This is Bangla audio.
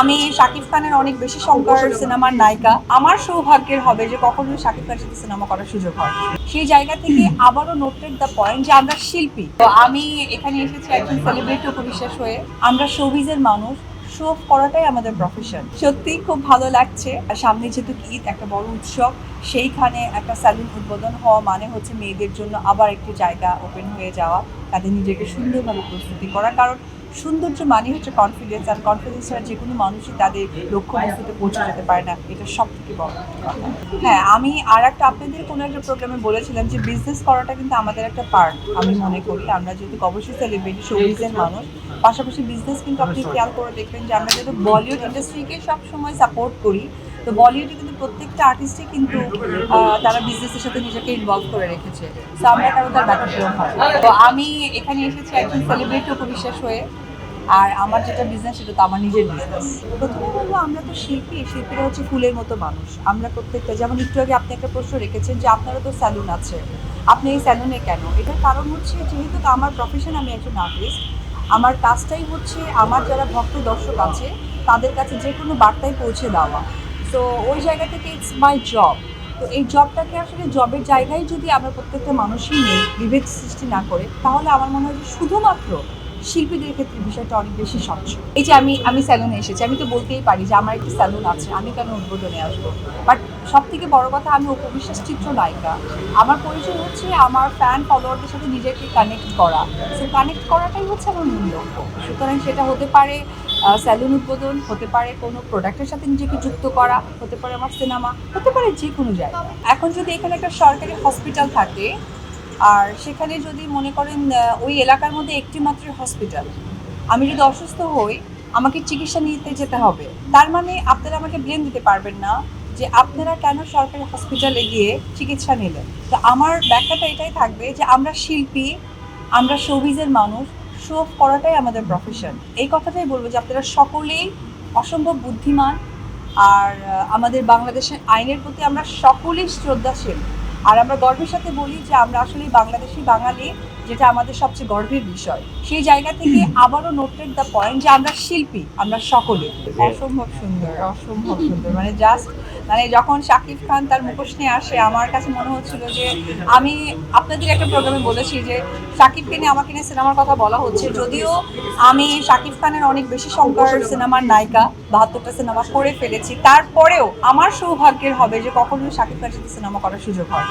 আমি শাকিব খানের অনেক বেশি সংখ্যার সিনেমার নায়িকা। আমার সৌভাগ্যের হবে যে কখনো শাকিব খানের সাথে সিনেমা করার সুযোগ হয় সেই জায়গা থেকে আবারও নোটেড দ্য পয়েন্ট যে আমরা শিল্পী। তো আমি এখানে এসেছি একজন সেলিব্রিটি উপবিশ্বাস হয়ে। আমরা শোবিজের মানুষ। শো অফ করাটাই আমাদের প্রফেশন সত্যিই খুব ভালো লাগছে। আর সামনে যেহেতু ঈদ, একটা বড় উৎসব, সেইখানে একটা স্যালুন উদ্বোধন হওয়া মানে হচ্ছে মেয়েদের জন্য আবার একটি জায়গা ওপেন হয়ে যাওয়া, তাদের নিজেকে সুন্দরভাবে প্রস্তুতি করা কারণ সৌন্দর্য মানে হচ্ছে কনফিডেন্স আর কনফিডেন্স ছাড়া যে কোনো মানুষই তাদের লক্ষ্য বস্তুতে পৌঁছে যেতে পারে না। এটা সব থেকে বড় হ্যাঁ আমি আর একটা আপনাদের কোনো একটা প্রোগ্রামে বলেছিলাম যে বিজনেস করাটা কিন্তু আমাদের একটা পার্ট আমি মনে করি। আমরা যেহেতু অবশ্যই সেলিব্রিটি শোবিজের মানুষ পাশাপাশি বিজনেস কিন্তু আপনি খেয়াল করে দেখবেন যে আমরা যেহেতু বলিউড ইন্ডাস্ট্রিকে সবসময় সাপোর্ট করি তো বলিউডে কিন্তু প্রত্যেকটা আর্টিস্টই কিন্তু তারা বিজনেসের সাথে নিজেকে ইনভলভ করে রেখেছে। তো আমরা কারও তার ব্যতিক্রম হয় তো আমি এখানে এসেছি একজন সেলিব্রিটি উপবিশ্বাস হয়ে। আর আমার যেটা বিজনেস সেটা তো আমার নিজের বিজনেস প্রথমে বলব, আমরা তো শিল্পী, শিল্পীরা হচ্ছে ফুলের মতো মানুষ। আমরা প্রত্যেকটা, যেমন একটু আগে আপনি একটা প্রশ্ন রেখেছেন যে আপনারও তো স্যালুন আছে। আপনি এই স্যালুনে কেন? এটার কারণ হচ্ছে, যেহেতু আমার প্রফেশন আমি একজন আর্টিস্ট আমার কাজটাই হচ্ছে আমার যারা ভক্ত দর্শক আছে, তাদের কাছে যে কোনো বার্তায় পৌঁছে দেওয়া। তো ওই জায়গা থেকে ইটস মাই জব তো এই জবটাকে আসলে জবের জায়গায় যদি আমরা প্রত্যেকটা মানুষই নেই, বিভেদ সৃষ্টি না করে, তাহলে আমার মনে হয় শুধুমাত্র শিল্পীদের ক্ষেত্রে বিষয়টা অনেক বেশি স্বচ্ছ। এই যে আমি আমি স্যালুনে এসেছি, আমি তো বলতেই পারি যে আমার একটি স্যালুন আছে, আমি কেন উদ্বোধনে আসব? বাট সব থেকে বড় কথা, আমি উপবিশ্বাস চিত্র নায়িকা। আমার পরিচয় হচ্ছে আমার ফ্যান ফলোয়ারদের সাথে নিজেকে কানেক্ট করা। সো কানেক্ট করাটাই হচ্ছে আমার মূল লক্ষ্য। সুতরাং সেটা হতে পারে স্যালুন উদ্বোধন, হতে পারে কোনো প্রোডাক্টের সাথে নিজেকে যুক্ত করা, হতে পারে আমার সিনেমা হতে পারে যে কোনো জায়গা এখন যদি এখানে একটা সরকারি হসপিটাল থাকে আর সেখানে যদি মনে করেন ওই এলাকার মধ্যে একটি মাত্র হসপিটাল আমি যদি অসুস্থ হই, আমাকে চিকিৎসা নিতে যেতে হবে। তার মানে আপনারা আমাকে ব্লেম দিতে পারবেন না যে আপনারা কেন সরকারি হসপিটালে গিয়ে চিকিৎসা নিলেন। তো আমার ব্যাখ্যাটা এটাই থাকবে যে আমরা শিল্পী, আমরা শোবিজের মানুষ শো অফ করাটাই আমাদের প্রফেশন এই কথাটাই বলব যে আপনারা সকলেই অসম্ভব বুদ্ধিমান, আর আমাদের বাংলাদেশের আইনের প্রতি আমরা সকলেই শ্রদ্ধাশীল। আর আমরা গর্বের সাথে বলি যে আমরা আসলে বাংলাদেশি বাঙালি। যেটা আমাদের সবচেয়ে গর্বের বিষয়। সেই জায়গা থেকে আবারও নোটেড দ্য পয়েন্ট যে আমরা শিল্পী আমরা সকলে। অসম্ভব সুন্দর অসম্ভব সুন্দর। মানে জাস্ট মানে যখন শাকিব খান তার মুখোশ নিয়ে আসে আমার কাছে মনে হচ্ছিল যে আমি আপনাদের একটা প্রোগ্রামে বলেছি যে শাকিবকে নিয়ে আমাকে নিয়ে সিনেমার কথা বলা হচ্ছে। যদিও আমি শাকিব খানের অনেক বেশি সংখ্যার সিনেমার নায়িকা বাহাত্তরটা সিনেমা করে ফেলেছি। তারপরেও আমার সৌভাগ্যের হবে যে কখনো শাকিব খানের সাথে সিনেমা করার সুযোগ হয়